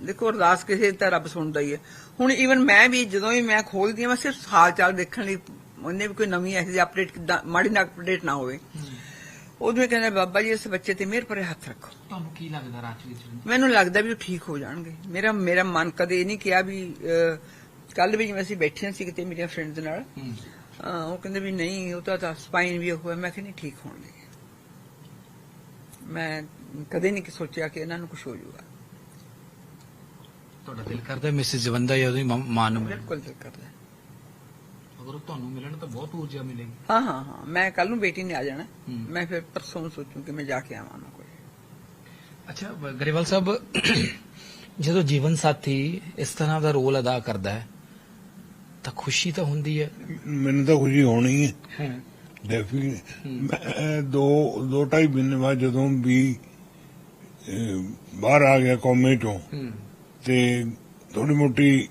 ਦੇਖੋ ਅਰਦਾਸ ਕਿਸੇ ਦੀ ਤਾਂ ਰੱਬ ਸੁਣਦਾ ਹੀ ਹੈ। ਹੁਣ ਈਵਨ ਮੈਂ ਵੀ ਜਦੋਂ ਵੀ ਮੈਂ ਖੋਲਦੀ ਹਾਂ ਮੈਂ ਸਿਰਫ ਹਾਲ ਚਾਲ ਦੇਖਣ ਲਈ ਉਹਨੇ ਵੀ ਕੋਈ ਨਵੀਂ ਜਿਹੀ ਅਪਡੇਟ ਕਿੱਦਾਂ ਮਾੜੀ ਨਾ ਅਪਡੇਟ ਨਾ ਹੋਵੇ। ਉਦੋਂ ਕਹਿੰਦਾ ਬਾਬਾ ਜੀ ਇਸ ਬੱਚੇ ਤੇ ਮਿਹਰ ਭਰੇ ਹੱਥ ਰੱਖੋ। ਤੁਹਾਨੂੰ ਕੀ ਲੱਗਦਾ ਰਾਜਵੀਰ ਜਵੰਦਾ ਮੈਨੂੰ ਲੱਗਦਾ ਵੀ ਉਹ ਠੀਕ ਹੋ ਜਾਣਗੇ। ਮੇਰਾ ਮੇਰਾ ਮਨ ਕਦੇ ਇਹ ਨਹੀਂ ਕਿਹਾ ਵੀ ਕੱਲ ਵੀ ਜਿਵੇਂ ਅਸੀਂ ਬੈਠੇ ਸੀ ਕਿਤੇ ਮੇਰੀਆਂ ਫਰੈਂਡਸ ਨਾਲ ਹੂੰ। ਅਹ ਉਹ ਕਹਿੰਦੇ ਵੀ ਨਹੀਂ ਉਹ ਤਾਂ ਤਾਂ ਸਪਾਈਨ ਵੀ ਹੋਇਆ ਮੈਂ ਕਿਹਾ ਨਹੀਂ ਠੀਕ ਹੋਣਗੇ। ਮੈਂ ਕਦੇ ਨਹੀਂ ਸੋਚਿਆ ਕਿ ਇਹਨਾਂ ਨੂੰ ਕੁਝ ਹੋ ਜਾਊਗਾ। ਤੁਹਾਡਾ ਦਿਲ ਕਰਦਾ ਮਿਸਿਸ ਜਵੰਦਾ ਜਾਂ ਉਹਦੀ ਮਾਂ- ਨੂੰ ਮਿਲਣ? ਬਿਲਕੁਲ ਦਿਲ ਕਰਦਾ। ਅਗਰ ਉਹ ਤੁਹਾਨੂੰ ਮਿਲਣ ਤਾਂ ਬਹੁਤ ਊਰਜਾ ਮਿਲੇਗੀ। ਹਾਂ ਹਾਂ ਹਾਂ। ਮੈਂ ਕੱਲ ਨੂੰ ਬੇਟੀ ਨੇ ਆ ਜਾਣਾ। ਮੈਂ ਫਿਰ ਪਰਸੋਂ ਨੂੰ ਸੋਚੂ ਕਿ ਮੈਂ ਜਾ ਕੇ ਆਵਾਂ ਉਹਨਾਂ ਕੋਲ। ਅੱਛਾ ਗਰੇਵਾਲ ਸਾਹਿਬ ਜਦੋਂ ਜੀਵਨ ਸਾਥੀ ਇਸ ਤਰ੍ਹਾਂ ਦਾ ਰੋਲ ਅਦਾ ਕਰਦਾ ਹੈ ਤਾਂ ਖੁਸ਼ੀ ਤਾਂ ਹੁੰਦੀ ਹੈ। ਮੈਨੂੰ ਤਾਂ ਖੁਸ਼ੀ ਹੋਣੀ ਹੈ। ਹੂੰ। ਡੈਫੀਨਿਟ ਮੈਂ ਦੋ ਦੋ ਢਾਈ ਮਹੀਨੇ ਬਾਅਦ ਜਦੋਂ ਵੀ ਬਾਹਰ ਆ ਗਿਆ ਕੌਮੇ ਚੋਂ ਹੂੰ। ਤੇ ਥੋੜੀ ਮੋਟੀ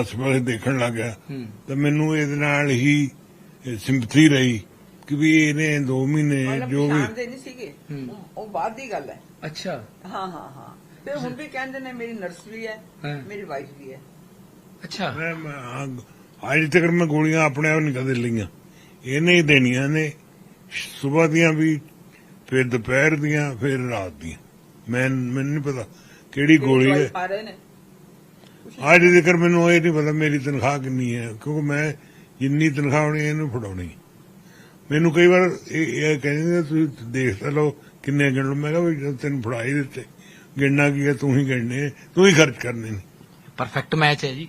ਅਸਪਾਲੇ ਦੇਖਣ ਲੱਗ ਤਾਂ ਮੈਨੂੰ ਇਹਦੇ ਨਾਲ ਹੀ ਸਿੰਪਥੀ ਰਹੀ ਕਿ ਵੀ ਇਹਨੇ 2 ਮਹੀਨੇ ਜੋ ਵੀ ਪਛਾਣਦੇ ਨਹੀਂ ਸੀਗੇ। ਉਹ- ਬਾਅਦ ਦੀ ਗੱਲ ਹੈ। ਅੱਛਾ। ਹਾਂ ਹਾਂ ਹਾਂ। ਫਿਰ ਹੁਣ ਵੀ ਕਹਿੰਦੇ ਨੇ ਮੇਰੀ ਨਰਸ ਵੀ ਹੈ। ਮੇਰੀ ਵਾਈਫ ਵੀ ਹੈ। ਅੱਛਾ। ਮੈਂ ਮੈਂ- ਅੱਜ ਤੱਕ ਮੈਂ ਗੋਲੀਆਂ ਆਪਣੇ ਆਪ ਨਹੀਂ ਕਦੇ ਲਈਆਂ। ਇਹਨੇ ਹੀ ਦੇਣੀਆਂ ਨੇ। ਸਵੇਰ ਦੀਆਂ ਵੀ ਫਿਰ ਦੁਪਹਿਰ ਦੀਆਂ ਫਿਰ ਰਾਤ ਦੀਆਂ। ਮੈਂ ਮੈਨੂੰ ਨਹੀਂ ਪਤਾ। ਕਿਹੜੀ ਗੋਲੀ ਹੈ? ਖਾ ਰਹੇ ਨੇ? ਅੱਜ ਤੱਕ ਮੈਨੂੰ ਇਹ ਨਹੀਂ ਪਤਾ ਮੇਰੀ ਤਨਖਾਹ ਕਿੰਨੀ ਹੈ ਕਿਉਂਕਿ ਮੈਂ ਜਿੰਨੀ ਤਨਖਾਹ ਹੋਣੀ ਇਹਨੂੰ ਫੜਾਉਣੀ। ਮੈਨੂੰ ਕਈ ਵਾਰ ਇਹ ਕਹਿੰਦੇ ਨੇ ਤੁਸੀਂ ਦੇਖ ਤਾਂ ਲਓ ਕਿੰਨੇ ਗਿਣ ਲਓ। ਮੈਂ ਕਿਹਾ ਵੀ ਤੈਨੂੰ ਫੜਾ ਹੀ ਦਿੱਤੇ ਗਿਣਨਾ ਕੀ ਹੈ ਤੂੰ ਹੀ ਗਿਣਨੇ ਤੂੰ ਹੀ ਖਰਚ ਕਰਨੇ ਨੇ। ਪਰਫੈਕਟ ਮੈਚ ਹੈ ਜੀ।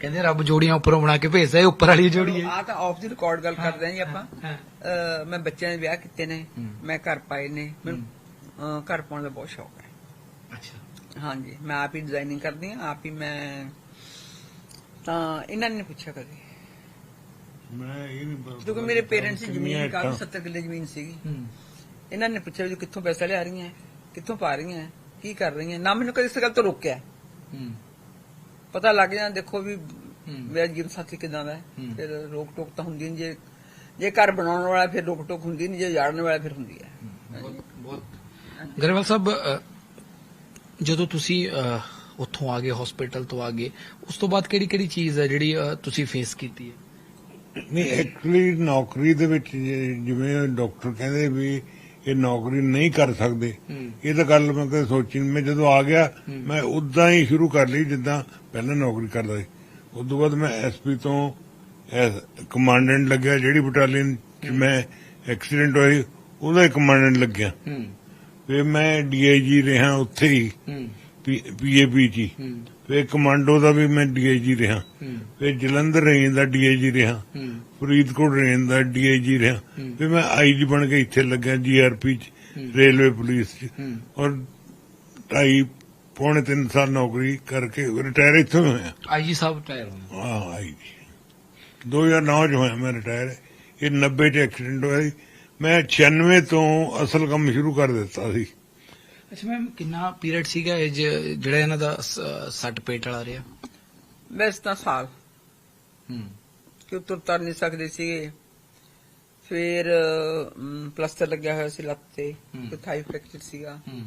ਕਹਿੰਦੇ ਰੱਬ ਜੋੜੀਆਂ ਉੱਪਰੋਂ ਬਣਾ ਕੇ ਭੇਜਦਾ ਇਹ ਉੱਪਰ ਵਾਲੀ ਜੋੜੀ ਹੈ। ਆ ਤਾਂ ਆਫ ਦੀ ਰਿਕਾਰਡ ਗੱਲ ਕਰਦੇ ਹਾਂ ਜੀ ਆਪਾਂ। ਮੈਂ ਬੱਚਿਆਂ ਦੇ ਵਿਆਹ ਕੀਤੇ ਨੇ। ਮੈਂ ਘਰ ਪਾਏ ਨੇ। ਮੈਨੂੰ ਘਰ ਪਾਉਣ ਦਾ ਬਹੁਤ ਸ਼ੌਕ ਹੈ। ਅੱਛਾ। ਹਾਂਜੀ ਮੈਂ ਆਪ ਹੀ ਡਿਜ਼ਾਈਨਿੰਗ ਕਰਦੀ ਹਾਂ ਆਪ ਹੀ ਮੈਂ ਤਾਂ ਇਹਨਾਂ ਨੇ ਪੁੱਛਿਆ ਕਦੇ। ਮੈਂ ਇਹ ਨਹੀਂ ਪਤਾ ਕਿਉਂਕਿ ਮੇਰੇ ਪੇਰੈਂਟਸ ਦੀ ਜ਼ਮੀਨ ਕਾਫੀ ਇੱਟਾਂ। 70 ਕਿੱਲੇ ਜ਼ਮੀਨ ਸੀਗੀ। ਹੂੰ। ਇਹਨਾਂ ਨੇ ਪੁੱਛਿਆ ਵੀ ਕਿੱਥੋਂ ਪੈਸਾ ਲਿਆ ਰਹੀਆਂ ਕਿੱਥੋਂ ਪਾ ਰਹੀਆਂ ਕੀ ਕਰ ਰਹੀਆਂ। ਨਾ ਮੈਨੂੰ ਕਦੇ ਇਸ ਗੱਲ ਤੋਂ ਰੋਕਿਆ। ਹੂੰ। ਪਤਾ ਲੱਗ ਜਾਂਦਾ ਦੇਖੋ ਵੀ। ਮੇਰਾ ਜੀਵਨ ਸਾਥੀ ਕਿਦਾਂ ਦਾ ਹੈ। ਫਿਰ ਰੋਕ ਟੋਕ ਤਾਂ ਹੁੰਦੀ ਨਹੀਂ ਜੇ ਜੇ ਘਰ ਬਣਾਉਣ ਵਾਲਾ ਫਿਰ ਰੋਕ ਟੋਕ ਹੁੰਦੀ ਨਹੀਂ ਜੇ ਜਾੜਨ ਵਾਲਾ ਫਿਰ ਹੁੰਦੀ ਹੈ। ਬਹੁਤ ਬਹੁਤ। ਗਰੇਵਾਲ ਸਾਹਿਬ ਜਦੋਂ ਤੁਸੀਂ ਉੱਥੋਂ ਆ ਗਏ ਹਸਪੀਟਲ ਤੋਂ ਆ ਗਏ ਉਸ ਤੋਂ ਬਾਅਦ ਕਿਹੜੀ ਕਿਹੜੀ ਚੀਜ਼ ਹੈ ਜਿਹੜੀ ਤੁਸੀਂ ਫੇਸ ਕੀਤੀ ਹੈ? ਨਹੀਂ ਐਕਚੁਅਲੀ ਨੌਕਰੀ ਦੇ ਵਿੱਚ ਜਿਵੇਂ ਡਾਕਟਰ ਕਹਿੰਦੇ ਵੀ ਇਹ ਨੌਕਰੀ ਨਹੀਂ ਕਰ ਸਕਦੇ। ਇਹ ਤਾਂ ਗੱਲ ਮੈਂ ਕਦੇ ਸੋਚੀ ਨਹੀਂ ਮੈਂ ਜਦੋਂ ਆ ਗਿਆ। ਮੈਂ ਉਦਾਂ ਹੀ ਸ਼ੁਰੂ ਕਰ ਲਈ ਜਿੱਦਾਂ ਪਹਿਲਾਂ ਨੌਕਰੀ ਕਰਦਾ ਸੀ। ਉਸ ਤੋਂ ਬਾਅਦ ਮੈਂ ਐਸਪੀ ਤੋਂ ਕਮਾਂਡੈਂਟ ਲੱਗਿਆ ਜਿਹੜੀ ਬਟਾਲੀਅਨ ਚ ਮੈਂ ਐਕਸੀਡੈਂਟ ਸੀ, ਉਹਦਾ ਕਮਾਂਡੈਂਟ ਲੱਗਿਆ। ਫਿਰ ਮੈਂ ਡੀਆਈਜੀ ਰਿਹਾ ਉੱਥੇ ਹੀ ਪੀਏਪੀ। ਹੂੰ। ਫਿਰ ਕਮਾਂਡੋ ਦਾ ਵੀ ਮੈਂ ਡੀਆਈਜੀ ਰਿਹਾ। ਫਿਰ ਜਲੰਧਰ ਰੇਂਜ ਦਾ ਡੀਆਈਜੀ ਰਿਹਾ। ਫਰੀਦਕੋਟ ਰੇਂਜ ਦਾ ਡੀਆਈਜੀ ਰਿਹਾ। ਫਿਰ ਮੈਂ ਆਈਜੀ ਬਣ ਕੇ ਇੱਥੇ ਲੱਗਿਆ ਜੀਆਰਪੀ ਚ। ਰੇਲਵੇ ਪੁਲਿਸ ਚ। ਔਰ ਢਾਈ ਪੌਣੇ ਤਿੰਨ ਸਾਲ ਨੌਕਰੀ ਕਰਕੇ ਰਿਟਾਇਰ ਇੱਥੋਂ ਹੋਇਆ। ਆਈਜੀ ਸਾਹਿਬ ਟਾਇਰ ਹੋਣਾ ਹਾਂ ਆਈਜੀ 2009 ਚ ਹੋਇਆ ਮੈਂ ਰਿਟਾਇਰ। ਇਹ 90 ਚ ਐਕਸੀਡੈਂਟ ਹੋਇਆ ਮੈਂ 96 ਤੋਂ ਅਸਲ ਕੰਮ ਸ਼ੁਰੂ ਕਰ ਦਿੱਤਾ ਸੀ। ਅੱਛਾ ਮੈਮ ਕਿੰਨਾ ਪੀਰੀਅਡ ਸੀਗਾ ਇਹ ਜ- ਜਿਹੜਾ ਇਹਨਾਂ ਦਾ ਸ- ਸੱਟ ਪੇਟ ਵਾਲਾ ਰਿਹਾ? ਵੈਸੇ ਤਾਂ ਸਾਲ। ਹੂੰ। ਕਿ ਤੁਰ ਤਰ ਨਹੀਂ ਸਕਦੇ ਸੀਗੇ। ਫਿਰ ਪਲਸਟਰ ਲੱਗਿਆ ਹੋਇਆ ਸੀ ਲੱਤ ਤੇ। ਹੂੰ। ਤੇ ਥਾਈ ਫ੍ਰੈਕਚਰ ਸੀਗਾ। ਹੂੰ।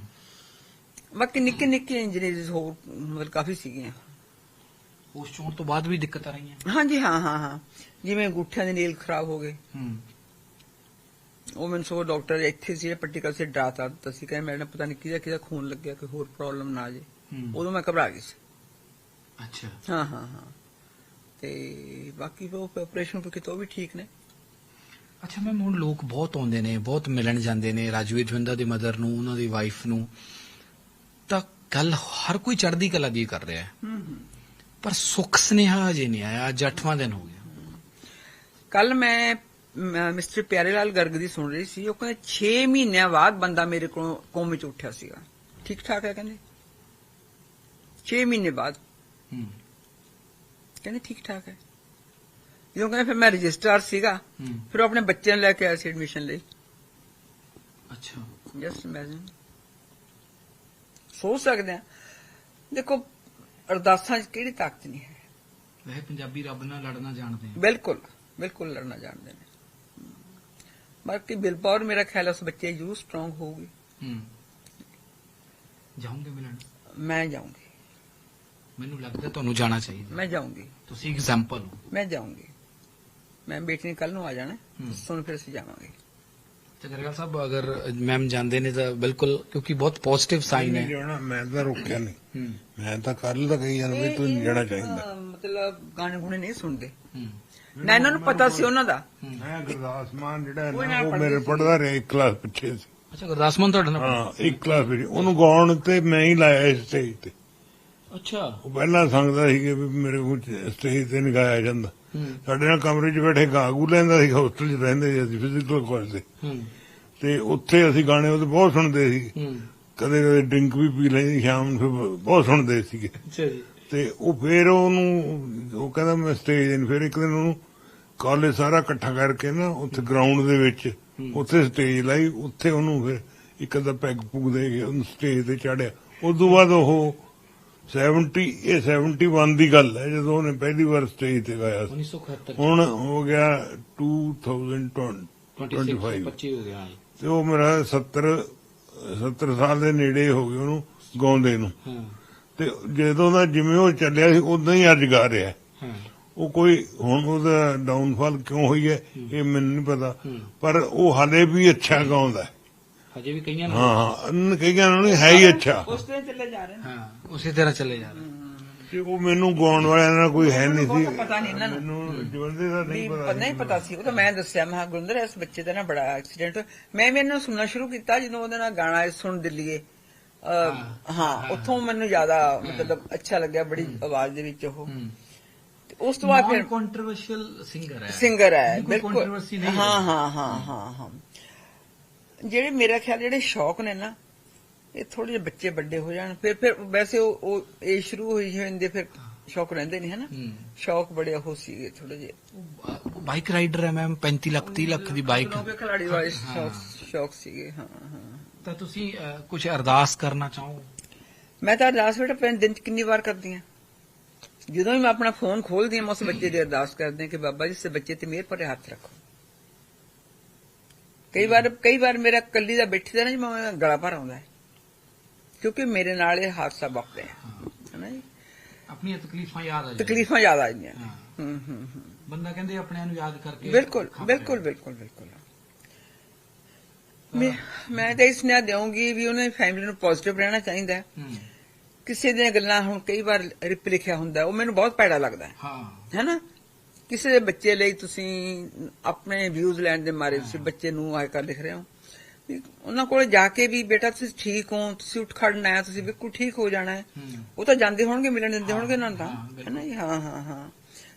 ਬਾਕੀ ਨਿੱਕੇ ਨਿੱਕੇ ਇੰਜਰੀਜ਼ ਹੋਰ ਮਤਲਬ ਕਾਫੀ ਸੀਗੀਆਂ। ਉਸ ਚੋਂ ਤੋਂ ਬਾਅਦ ਵੀ ਦਿੱਕਤ ਆ ਰਹੀਆਂ। ਹਾਂਜੀ ਹਾਂ ਹਾਂ ਹਾਂ। ਜਿਵੇਂ ਗੁੱਠਿਆਂ ਦੇ ਨੀਲ ਖਰਾਬ ਹੋ ਗਏ। ਹੂੰ। ਉਹ ਮੈਨੂੰ ਸੋ ਡਾਕਟਰ ਇੱਥੇ ਸੀ ਪ੍ਰੈਕਟੀਕਲ ਸੇ ਡਰਾਤਾ ਦਿੱਤਾ ਸੀ ਕਹਿੰਦੇ ਮੇਰੇ ਪਤਾ ਨਹੀਂ ਕਿਹਦਾ ਕਿਹਦਾ ਖੂਨ ਲੱਗਿਆ ਕੋਈ ਹੋਰ ਪ੍ਰੋਬਲਮ ਨਾ ਆ ਜੇ। ਉਦੋਂ ਮੈਂ ਘਬਰਾ ਗਈ ਸੀ। ਅੱਛਾ। ਹਾਂ ਹਾਂ ਹਾਂ। ਤੇ ਬਾਕੀ ਉਹ ਆਪਰੇਸ਼ਨ ਤੋਂ ਕਿਤੋਂ ਵੀ ਠੀਕ ਨੇ। ਅੱਛਾ ਮੈਂ ਹੁਣ ਲੋਕ ਬਹੁਤ ਆਉਂਦੇ ਨੇ ਬਹੁਤ ਮਿਲਣ ਜਾਂਦੇ ਨੇ ਰਾਜਵੀਰ ਜਵੰਦਾ ਦੀ ਮਦਰ ਨੂੰ ਉਹਨਾਂ ਦੀ ਵਾਈਫ ਨੂੰ। ਤਾਂ ਗੱਲ ਹਰ ਕੋਈ ਚੜ੍ਹਦੀ ਕਲਾ ਦੀ ਕਰ ਰਿਹਾ ਹੈ। ਪਰ ਸੁੱਖ ਸੁਨੇਹਾ ਅਜੇ ਨਹੀਂ ਆਇਆ ਅੱਜ 8ਵਾਂ ਦਿਨ ਹੋ ਗਿਆ। ਕੱਲ ਮ- ਮਿਸਟਰ ਪਿਆਰੇ ਲਾਲ ਗਰਗ ਦੀ ਸੁਣ ਰਹੀ ਸੀ ਉਹ ਕਹਿੰਦੇ 6 ਮਹੀਨਿਆਂ ਬਾਅਦ ਬੰਦਾ ਮੇਰੇ ਕੋਲ ਕੌਮ ਵਿੱਚ ਉੱਠਿਆ ਸੀਗਾ। ਠੀਕ ਠਾਕ ਹੈ ਕਹਿੰਦੇ? 6 ਮਹੀਨੇ ਬਾਅਦ। ਹੂੰ। ਕਹਿੰਦੇ ਠੀਕ ਠਾਕ ਹੈ। ਜਦੋਂ ਕਹਿੰਦੇ ਫਿਰ ਮੈਂ ਰਜਿਸਟਰਾਰ ਸੀਗਾ ਫਿਰ ਆਪਣੇ ਬੱਚੇ ਨੂੰ ਲੈ ਕੇ ਆਇਆ ਸੀ ਐਡਮਿਸ਼ਨ ਲਈ। ਅੱਛਾ। ਜਸਟ ਇਮੇਜਿਨ ਸੋਚ ਸਕਦੇ ਆ ਦੇਖੋ ਅਰਦਾਸਾਂ 'ਚ ਕਿਹੜੀ ਤਾਕਤ ਨਹੀਂ ਹੈ। ਵੈਸੇ ਪੰਜਾਬੀ ਰੱਬ ਨਾਲ ਲੜਨਾ ਜਾਣਦੇ ਆ। ਬਿਲਕੁਲ ਬਿਲਕੁਲ ਲੜਨਾ ਜਾਣਦੇ ਨੇ। ਬਾਕੀ ਬਿਲਪਾਵਰ ਮੇਰਾ ਖਿਆਲ ਹੈ ਉਸ ਬੱਚੇ ਜੂ ਸਟਰੋਂਗ ਹੋਊਗੀ। ਹੂੰ। ਜਾਉਂਗੇ ਮਿਲਣ? ਮੈਂ ਜਾਊਂਗੀ। ਮੈਨੂੰ ਲੱਗਦਾ ਤੁਹਾਨੂੰ ਜਾਣਾ ਚਾਹੀਦਾ। ਮੈਂ ਜਾਊਂਗੀ। ਤੁਸੀਂ ਐਗਜ਼ਾਮਪਲ ਹੋ। ਮੈਂ ਜਾਊਂਗੀ। ਮੈਂ ਬੇਟੀ ਨੇ ਕੱਲ ਨੂੰ ਆ ਜਾਣਾ। ਸੁਣ ਫਿਰ ਅਸੀਂ ਜਾਵਾਂਗੇ। ਤੇ ਗਰੇਵਾਲ ਸਾਹਿਬ ਅਗਰ ਮੈਮ ਜਾਂਦੇ ਨੇ ਤਾਂ ਬਿਲਕੁਲ ਕਿਉਂਕਿ ਬਹੁਤ ਪੋਜ਼ਿਟਿਵ ਸਾਈਨ ਹੈ। ਜਾਣਾ ਮੈਂ ਤਾਂ ਰੋਕਿਆ ਨਹੀਂ। ਮੈਂ ਤਾਂ ਕੱਲ ਦਾ ਕਹੀ ਜਾਂਦਾ ਵੀ ਤੂੰ ਜਾਣਾ ਚਾਹੀਦਾ। ਮਤਲਬ ਗਾਣੇ ਗੁਣੇ ਨਹੀਂ ਸੁਣਦੇ। ਹੂੰ। ਨਾ ਇਹਨਾਂ ਨੂੰ ਪਤਾ ਸੀ ਉਹਨਾਂ ਦਾ। ਮੈਂ ਗੁਰਦਾਸ ਮਾਨ ਜਿਹੜਾ ਹੈ ਉਹ ਨਾ ਉਹ ਮੇਰੇ। ਪੜਦਾ ਰਿਹਾ ਇੱਕ ਕਲਾਸ ਪਿੱਛੇ ਸੀ। ਅੱਛਾ ਗੁਰਦਾਸ ਮਾਨ ਤੁਹਾਡੇ ਨਾਲ ਹਾਂ ਇੱਕ ਕਲਾਸ ਪਿੱਛੇ। ਉਹਨੂੰ ਗਾਉਣ ਤੇ ਮੈਂ ਹੀ ਲਾਇਆ ਸਟੇਜ ਤੇ। ਅੱਛਾ। ਉਹ ਪਹਿਲਾਂ ਸੰਗਦਾ ਸੀ ਕਿ ਵੀ ਮੇਰੇ ਕੋਲ ਸਟੇਜ ਤੇ ਨਹੀਂ ਗਾਇਆ ਜਾਂਦਾ। ਹੂੰ। ਸਾਡੇ ਨਾਲ ਕਮਰੇ 'ਚ ਬੈਠੇ ਗਾਗੂ ਲੈਂਦਾ ਸੀ ਹੋਸਟਲ 'ਚ ਰਹਿੰਦੇ ਸੀ ਅਸੀਂ ਫਿਜ਼ੀਕਲ ਕਾਲਜ ਦੇ ਹੂੰ। ਤੇ ਉੱਥੇ ਅਸੀਂ ਗਾਣੇ ਉਹਦੇ ਬਹੁਤ ਸੁਣਦੇ ਸੀ। ਹੂੰ। ਕਦੇ ਕਦੇ ਡਰਿੰਕ ਵੀ ਪੀ ਲੈਂਦੇ ਸ਼ਾਮ ਨੂੰ ਫਿਰ ਬਹੁਤ ਸੁਣਦੇ ਸੀਗੇ। ਅੱਛਾ ਜੀ। ਤੇ ਉਹ ਫਿਰ ਉਹਨੂੰ ਉਹ ਕਹਿੰਦਾ ਮੈਂ ਸਟੇਜ ਤੇ ਫਿਰ ਇੱਕ ਦਿਨ ਉਹਨੂੰ ਕਾਲਜ ਸਾਰਾ ਇਕੱਠਾ ਕਰਕੇ ਨਾ ਉੱਥੇ ਗਰਾਊਂਡ ਦੇ ਵਿੱਚ ਉੱਥੇ ਸਟੇਜ ਲਾਈ ਉੱਥੇ ਉਹਨੂੰ ਫਿਰ ਇੱਕ ਅੱਧਾ ਪੈਗ ਪੁਗ ਦੇ ਕੇ ਉਹਨੂੰ ਸਟੇਜ ਤੇ ਚਾੜਿਆ। ਉਸ ਤੋਂ ਬਾਅਦ ਉਹ 70 ਇਹ 71 ਦੀ ਗੱਲ ਹੈ ਜਦੋਂ ਉਹਨੇ ਪਹਿਲੀ ਵਾਰ ਸਟੇਜ ਤੇ ਗਾਇਆ ਸੀ। 1971 ਹੁਣ ਹੋ ਗਿਆ 2025 25 ਹੋ ਗਿਆ ਤੇ ਉਹ ਮੇਰਾ 70 70 ਸਾਲ ਦੇ ਨੇੜੇ ਹੋ ਗਏ ਉਹਨੂੰ ਗਾਉਂਦੇ ਨੂੰ। ਤੇ ਜਦੋਂ ਦਾ ਜਿਵੇਂ ਉਹ ਚੱਲਿਆ ਸੀ ਉਦਾਂ ਹੀ ਅੱਜ ਗਾ ਰਿਹਾ। ਉਹ ਕੋਈ ਹੁਣ ਉਹਦਾ ਡਾਊਨਫਾਲ ਕਿਉਂ ਹੋਈ ਹੈ ਇਹ ਮੈਨੂੰ ਨਹੀਂ ਪਤਾ। ਪਰ ਉਹ ਹਾਲੇ ਵੀ ਅੱਛਾ ਗਾਉਂਦਾ ਹੈ। ਹਜੇ ਵੀ ਕਈਆਂ ਹਾਂ ਹਾਂ ਅਨ ਕਈਆਂ ਨੂੰ ਹੈ ਹੀ ਅੱਛਾ। ਉਸ ਤੇ ਚੱਲੇ ਜਾ ਰਹੇ ਨੇ। ਹਾਂ ਉਸੇ ਤਰ੍ਹਾਂ ਚੱਲੇ ਜਾ ਰਹੇ ਉਹ ਮੈਨੂੰ ਗਾਉਣ ਵਾਲਿਆਂ ਨਾਲ ਕੋਈ ਹੈ ਨਹੀਂ ਸੀ। ਪਤਾ ਨਹੀਂ ਇਹਨਾਂ ਨੂੰ। ਮੈਨੂੰ ਜਵੰਦੇ ਦਾ ਵੀ ਨਹੀਂ ਪ- ਪਤਾ ਨਹੀਂ ਪਤਾ ਸੀ। ਉਹ ਤਾਂ ਮੈਂ ਦੱਸਿਆ ਮੈਂ ਕਿਹਾ, ਗੁਰਿੰਦਰ ਇਸ ਬੱਚੇ ਦਾ ਨਾ ਬੜਾ ਐਕਸੀਡੈਂਟ ਮੈਂ ਵੀ ਇਹਨੂੰ ਸੁਣਨਾ ਸ਼ੁਰੂ ਕੀਤਾ ਜਦੋਂ ਉਹਦੇ ਨਾਲ ਗਾਣਾ ਸੁਣ ਦਿੱਲੀਏ। ਹਾਂ। ਉੱਥੋਂ ਮੈਨੂੰ ਜ਼ਿਆਦਾ ਮਤਲਬ ਅੱਛਾ ਲੱਗਿਆ ਬੜੀ ਆਵਾਜ਼ ਦੇ ਵਿੱਚ ਉਹ। ਉਸ ਤੋਂ ਬਾਅਦ ਫਿਰ ਕੰਟਰੋਵਰਸ਼ੀਅਲ ਸਿੰਗਰ ਹੈ। ਸਿੰਗਰ ਹੈ ਬਿਲਕੁਲ। ਹਾਂ ਹੈ। ਹਾਂ ਹਾਂ ਹਾਂ ਜਿਹੜੇ ਮੇਰਾ ਖਿਆਲ ਜਿਹੜੇ ਸ਼ੌਕ ਨੇ ਨਾ ਇਹ ਥੋੜੇ ਜਿਹੇ ਬੱਚੇ ਵੱਡੇ ਹੋ ਜਾਣ। ਫਿਰ ਫਿਰ ਵੈਸੇ ਉਹ ਉਹ ਇਹ ਸ਼ੁਰੂ ਹੋਈ ਜਾਂਦੇ ਫਿਰ ਸ਼ੌਕ ਰਹਿੰਦੇ ਨਹੀਂ ਹਨਾ ਸ਼ੌਕ ਬੜੇ ਉਹ ਸੀਗੇ ਥੋੜੇ ਜਿਹੇ। ਬਾਈਕ ਰਾਈਡਰ ਹੈ ਮੈਮ 35 ਲੱਖ 30 ਲੱਖ ਦੀ ਬਾਈਕ। ਖਿਲਾੜੀ ਵਾਲੇ ਸ਼ੌਕ ਸੀਗੇ ਹਾਂ ਹਾਂ। ਤਾਂ ਤੁਸੀਂ ਕੁਝ ਅਰਦਾਸ ਕਰਨਾ ਚਾਹੋ? ਮੈਂ ਤਾਂ ਅਰਦਾਸ ਬੇਟਾ ਪੈਨ ਦਿਨ ਚ ਕਿੰਨੀ ਵਾਰ ਕਰਦੀ ਆ ਜਦੋਂ ਵੀ ਮੈਂ ਆਪਣਾ ਫੋਨ ਖੋਲਦੀ ਹਾਂ ਮੈਂ ਉਸ ਬੱਚੇ ਦੀ ਅਰਦਾਸ ਕਰਦੀ ਹਾਂ ਕਿ ਬਾਬਾ ਜੀ ਇਸ ਬੱਚੇ ਤੇ ਮਿਹਰ ਭਰੇ ਹੱਥ ਰੱਖੋ। ਕਈ ਵਾਰ ਕਈ ਵਾਰ ਮੇਰਾ ਕੱਲੀ ਦਾ ਬੈਠੀ ਦਾ ਨਾ ਜੀ ਮੈਂ ਗਲਾ ਭਰ ਆਉਂਦਾ ਕਿਉਂਕਿ ਮੇਰੇ ਨਾਲ ਇਹ ਹਾਦਸਾ ਵਾਪਰਿਆ ਹੈ। ਨਾ ਜੀ? ਆਪਣੀਆਂ ਤਕਲੀਫਾਂ ਯਾਦ ਆ ਜਾਂਦੀਆਂ। ਤਕਲੀਫਾਂ ਜ਼ਿਆਦਾ ਆਈਆਂ ਹਾਂ। ਹੂੰ ਹੂੰ ਹੂੰ। ਬੰਦਾ ਕਹਿੰਦੇ ਆਪਣਿਆਂ ਨੂੰ ਯਾਦ ਕਰਕੇ ਬਿਲਕੁਲ ਬਿਲਕੁਲ। ਬਿਲਕੁਲ ਬਿਲਕੁਲ। ਮੈਂ ਮੈਂ ਤਾਂ ਇਸ ਨੇ ਦੇਵਾਂਗੀ ਵੀ ਉਹਨੇ ਫੈਮਿਲੀ ਨੂੰ ਪੋਜ਼ਿਟਿਵ ਰਹਿਣਾ ਚਾਹੀਦਾ ਹੂੰ। ਕਿਸੇ ਦੀਆਂ ਗੱਲਾਂ ਹੁਣ ਕਈ ਵਾਰ ਰਿਪ ਲਿਖਿਆ ਹੁੰਦਾ ਉਹ ਮੈਨੂੰ ਬਹੁਤ ਪੈੜਾ ਲੱਗਦਾ ਹੈ। ਹਾਂ। ਹੈਨਾ? ਕਿਸੇ ਦੇ ਬੱਚੇ ਲਈ ਤੁਸੀਂ ਆਪਣੇ ਵਿਊਜ਼ ਲੈਣ ਦੇ ਮਾਰੇ ਤੁਸੀਂ ਬੱਚੇ ਨੂੰ ਆਇ ਕਰ ਲਿਖ ਰਹੇ ਹੋ। ਉਹਨਾਂ ਕੋਲ ਜਾ ਕੇ ਵੀ ਬੇਟਾ ਤੁਸੀਂ ਠੀਕ ਹੋ ਤੁਸੀਂ ਉੱਠ ਖੜਨਾ ਹੈ ਤੁਸੀਂ ਬਿਲਕੁਲ ਠੀਕ ਹੋ ਜਾਣਾ ਹੈ। ਉਹ ਤਾਂ ਜਾਂਦੇ ਹੋਣਗੇ ਮਿਲਣ ਦਿੰਦੇ ਹੋਣਗੇ ਉਹਨਾਂ ਨੂੰ ਤਾਂ। ਹੈਨਾ ਹਾਂ ਹਾਂ ਹਾਂ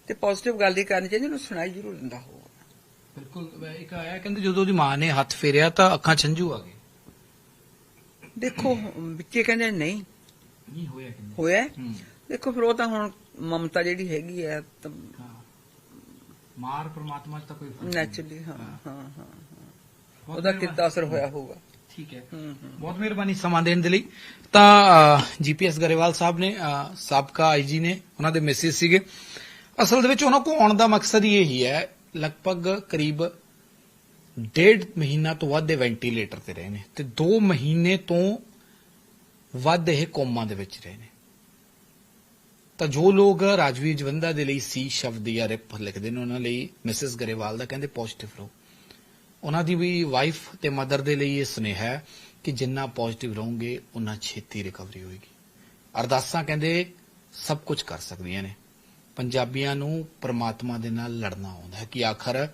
ਤੇ ਪੋਜ਼ਿਟਿਵ ਗੱਲ ਹੀ ਕਰਨੀ ਚਾਹੀਦੀ ਉਹਨੂੰ ਸੁਣਾਈ ਜ਼ਰੂਰ ਦਿੰਦਾ ਹੋਊਗਾ। ਬਿਲਕੁਲ ਇੱਕ ਆਇਆ ਕਹਿੰਦੇ ਜਦੋਂ ਉਹਦੀ ਮਾਂ ਨੇ ਹੱਥ ਫੇਰਿਆ ਤਾਂ ਅੱਖਾਂ ਚੰਝੂ ਆ ਗਏ। ਦੇਖੋ ਵਿੱਚੇ ਕਹਿੰਦੇ ਨਹੀਂ ਨਹੀਂ ਹੋਇਆ ਕਿੰਨੇ? ਹੋਇਆ ਦੇਖੋ ਫਿਰ ਉਹ ਤਾਂ ਹੁਣ ਮਮਤਾ ਜਿਹੜੀ ਹੈਗੀ ਹੈ ਤਾਂ ਮਾਰ ਪ੍ਰਮਾਤਮਾ ਤਾਂ ਕੋਈ ਫ਼ਰਕ। ਨੈਚੁਰਲੀ ਹਾਂ ਹਾਂ। ਹਾਂ ਉਹਦਾ। ਕਿੱਦਾਂ ਅਸਰ ਹੋਇਆ ਹੋਊਗਾ। ਠੀਕ ਹੈ। ਬਹੁਤ ਮਿਹਰਬਾਨੀ ਸਮਾਂ ਦੇਣ ਦੇ ਲਈ। ਤਾਂ ਜੀਪੀਐਸ ਗਰੇਵਾਲ ਸਾਹਿਬ ਨੇ ਸਾਬਕਾ ਆਈਜੀ ਨੇ ਉਹਨਾਂ ਦੇ ਮੈਸੇਜ ਸੀਗੇ। ਅਸਲ ਦੇ ਵਿੱਚ ਉਹਨਾਂ ਕੋ ਆਉਣ ਦਾ ਮਕਸਦ ਹੀ ਇਹੀ ਹੈ ਲਗਭਗ ਕਰੀਬ ਡੇਢ ਮਹੀਨਾ ਤੋਂ ਵੱਧ ਇਹ ਵੈਂਟੀਲੇਟਰ ਤੇ ਰਹੇ ਨੇ। ਤੇ 2 ਮਹੀਨੇ ਤੋਂ ਵੱਧ ਇਹ ਕੋਮਾ ਦੇ ਵਿੱਚ ਰਹੇ ਨੇ। ਤਾਂ ਜੋ ਲੋਕ ਰਾਜਵੀਰ ਜਵੰਦਾ ਦੇ ਲਈ ਸੀ ਸ਼ਬਦ ਜਾਂ ਰਿਪ ਲਿਖਦੇ ਨੇ, ਉਹਨਾਂ ਲਈ ਮਿਸਿਸ ਗਰੇਵਾਲ ਦਾ ਕਹਿੰਦੇ ਪੋਜ਼ਿਟਿਵ ਰਹੋ। ਉਹਨਾਂ ਦੀ ਵੀ ਵਾਈਫ ਤੇ ਮਦਰ ਦੇ ਲਈ ਇਹ ਸੁਨੇਹਾ ਹੈ ਕਿ ਜਿੰਨਾ ਪੋਜ਼ਿਟਿਵ ਰਹੋਗੇ ਉਨਾ ਛੇਤੀ ਰਿਕਵਰੀ ਹੋਏਗੀ। ਅਰਦਾਸਾਂ ਕਹਿੰਦੇ ਸਭ ਕੁਝ ਕਰ ਸਕਦੀਆਂ ਨੇ। ਪੰਜਾਬੀਆਂ ਨੂੰ ਪਰਮਾਤਮਾ ਦੇ ਨਾਲ ਲੜਨਾ ਆਉਂਦਾ ਹੈ ਕਿ ਆਖਰ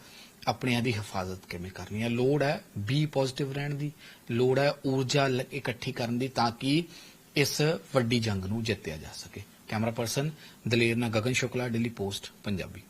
ਆਪਣਿਆਂ ਦੀ ਹਿਫਾਜ਼ਤ ਕਿਵੇਂ ਕਰਨੀ ਹੈ? ਲੋੜ ਹੈ ਬੀ ਪੋਜ਼ਿਟਿਵ ਰਹਿਣ ਦੀ? ਲੋੜ ਹੈ ਊਰਜਾ ਇਕੱਠੀ ਕਰਨ ਦੀ ਤਾਂ ਕਿ ਇਸ ਵੱਡੀ ਜੰਗ ਨੂੰ ਜਿੱਤਿਆ ਜਾ ਸਕੇ? ਕੈਮਰਾ ਪਰਸਨ ਦਲੇਰ ਨਾਲ ਗਗਨ ਸ਼ੁਕਲਾ ਡੇਲੀ ਪੋਸਟ ਪੰਜਾਬੀ।